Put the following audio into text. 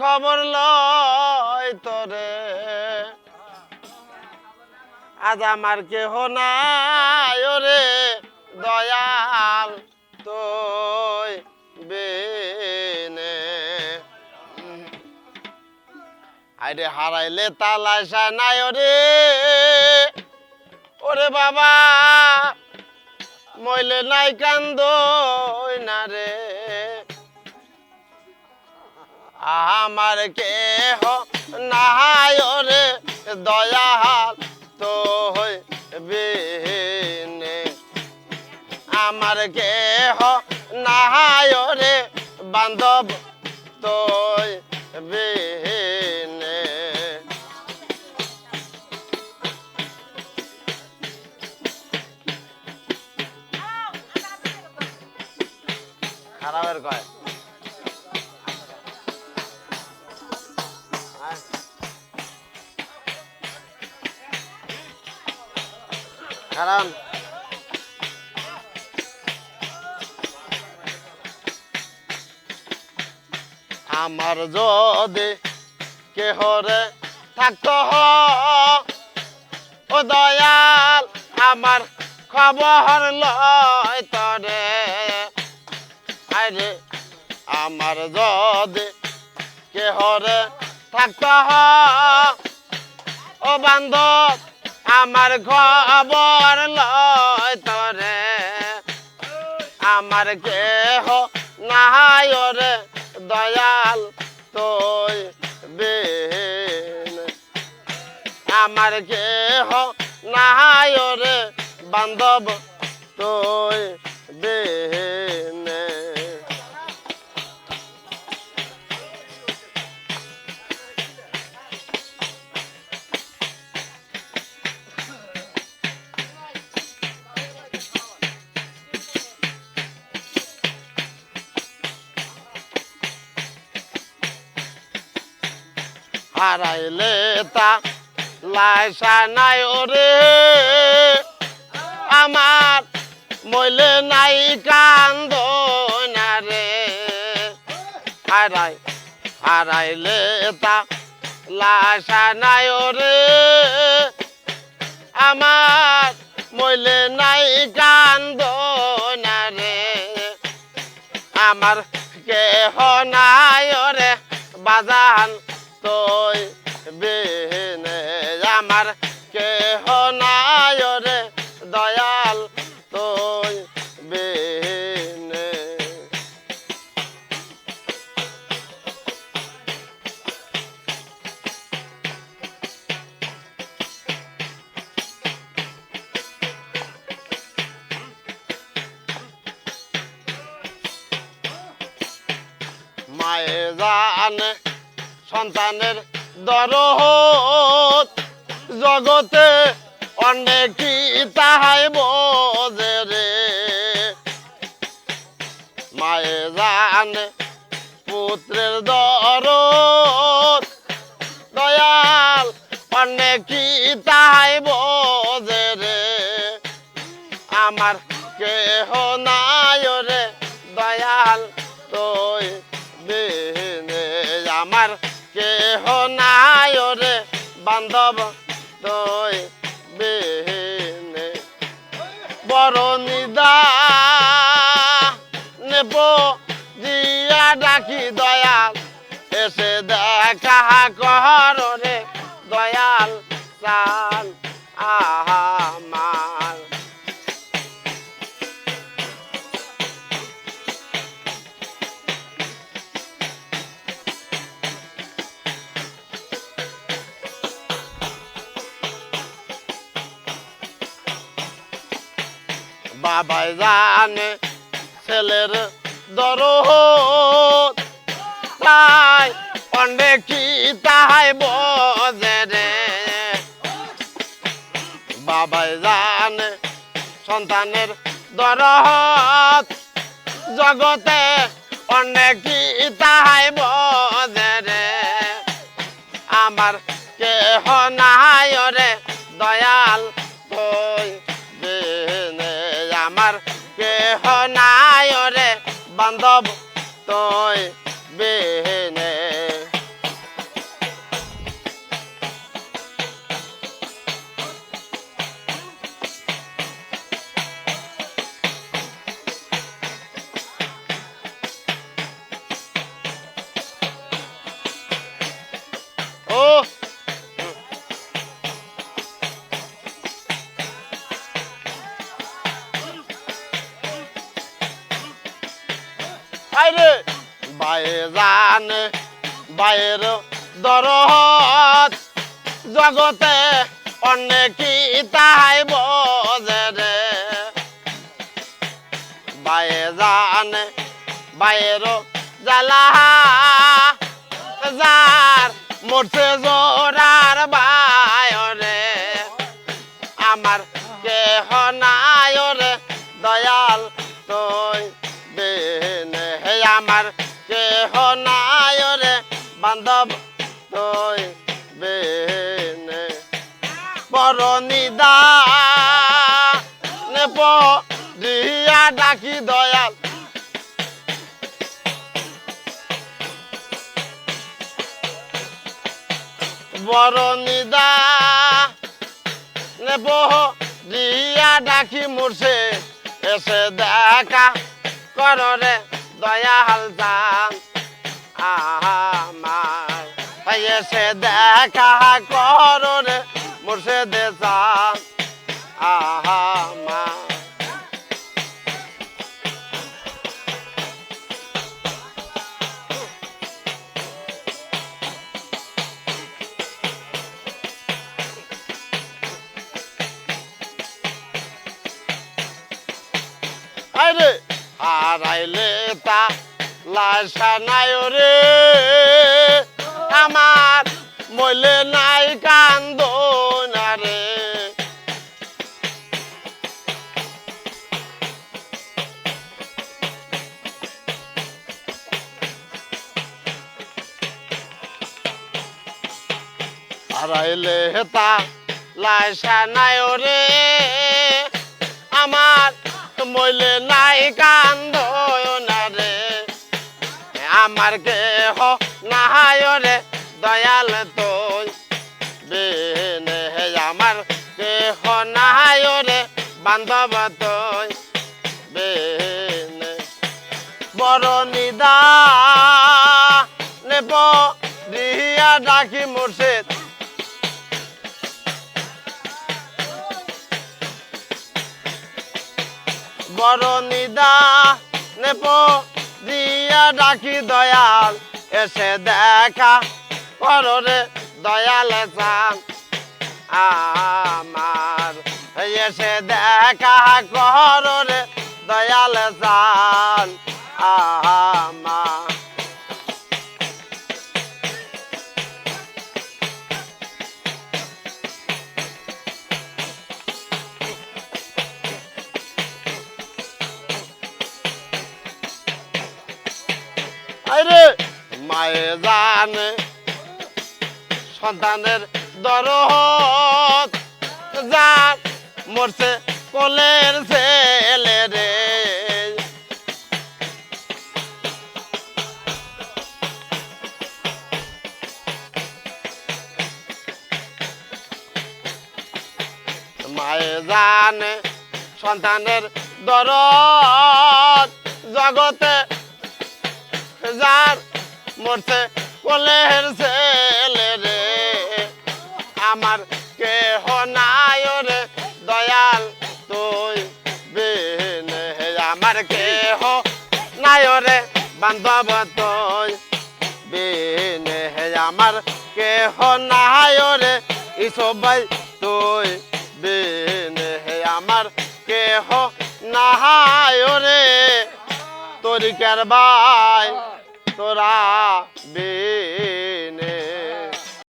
খবর লয় তোরে। আজ আমার কেহ নাই ওরে দয়াল তুই বেনে। আরে হারাইলে তালাশা নাই ওরে। ওরে বাবা, মইলে নাই কান্দ না রে। আমার কেহ নাই ওরে দয়াল তো হইবে আমার কেহ নাই ওরে বান্ধব তো বেনে খারাপের কয়? কারণ আমার যদি কেহরে থাকতো ও দয়াল, আমার খবর লয় তরে। আরে আমার যদি কেহরে থাকতো ও বান্ধব আমার খবর লয় তরে। আমার কেহ নাই রে দয়াল তুই বেন আমার কেহ নাই রে বান্ধব তুই বেন হারাইলে তা লাইসা নাই ওরে। আমার মইলে নাই কান্দ না রে। হারাই, হারাইলে তা লাইসা নাই ওরে। আমার মইলে নাই কান্দ না রে। আমার কেহ নাই রে বাজান তুই বেনে আমার কেহ নাই দয়াল তুই বেনে মায়ে জানে সন্তানের দরদ জগতে অনেকই তাহাই বোঝে রে। মায়ে জানে পুত্রের দরদ দয়াল অনেকই তাহাই বোঝে রে। আমার কেহ নাই রে। আমার কেহ নাই রে বান্ধব তুই বেনে বড় নিদা নেব জিয়া ডাকি দয়াল, এসে দেখা কর রে দয়াল চাল আহামার বাবাই জানে ছেলের দরদ। তাই কি তাহাই বোঝে রে? বাবাই জানে সন্তানের দরদ। জগতে অনেকই তাহাই বোঝে নয় বেহেনে Oh! জানে বাইর দরদ জগতে অনেকই তাই বোঝে রে। বায়ে জানে বাইর জ্বালা। যার মরছে জোরার বায়রে আমার কেহ নাই রে, দয়াল তুই বেনে হে আমার কেহ নাই রে বান্ধব তুই বেনে। বড় নিদা নেপ দিয়া ডাকি দয়াল। বড় নিদা নেব দিয়া ডাকি মুরছে এসে দেখা কররে দয়া হালতাম আমার। এসে দেখা কররে মুরছে দেশাম আহা আরে হারাইলে তা লাশা নাই রে আমার মইলে নাই কান্দ না রে। হারাইলে তা লাশা নাই রে আমার মইলে নাই কান্দ আমার কেহ নাহায় রে দয়াল তুই বেনে আমার কেহ নাহায় রে বান্ধব তুই বেনে বড় নিদা নেব, দিয়া ডাকি মুর্শিদ। বড় নিদা নেব দিয়া ডাকি দয়াল, এসে দেখা কররে দয়াল চান আমার এসে দেখা কররে দয়াল চান আমার আরে মায়ে জানে, সন্তানের দরদ যার মরছে কোলের ছেলে রে। মায়ে জানে, সন্তানের দরদ জগতে যার মরছে কোলের ছেলে রে। আমার কেহ নাই রে দয়াল তুই বিনে। আমার কেহ নাই রে বান্ধব তুই বিনে। আমার কেহ নাই রে ই সবাই তুই বিনে। আমার কেহ নাহায় রে তরিকার বাই তোরা বে